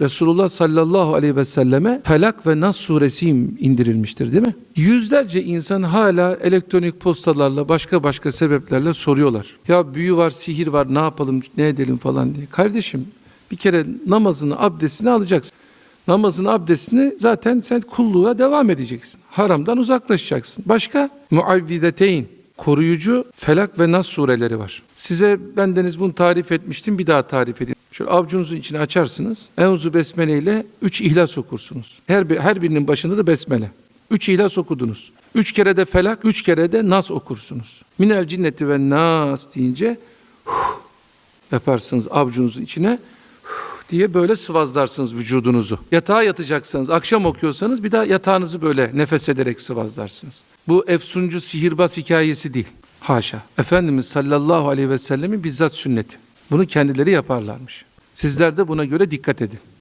Resulullah sallallahu aleyhi ve selleme Felak ve Nas suresi indirilmiştir değil mi? Yüzlerce insan hala elektronik postalarla başka başka sebeplerle soruyorlar. Ya büyü var, sihir var, ne yapalım, ne edelim falan diye. Kardeşim bir kere namazını, abdestini alacaksın. Namazın abdestini zaten sen kulluğa devam edeceksin. Haramdan uzaklaşacaksın. Başka? Muavvideteyn. Koruyucu Felak ve Nas sureleri var. Size bendeniz bunu tarif etmiştim. Bir daha tarif edeyim. Şöyle avucunuzun içine açarsınız. Enzu besmele ile üç ihlas okursunuz. Her, bir, her birinin başında da besmele. Üç ihlas okudunuz. Üç kere de felak, üç kere de nas okursunuz. Minel cinneti ve nas deyince yaparsınız avucunuzun içine diye böyle sıvazlarsınız vücudunuzu. Yatağa yatacaksanız, akşam okuyorsanız bir daha yatağınızı böyle nefes ederek sıvazlarsınız. Bu efsuncu sihirbaz hikayesi değil. Haşa. Efendimiz sallallahu aleyhi ve sellemin bizzat sünneti. Bunu kendileri yaparlarmış. Sizler de buna göre dikkat edin.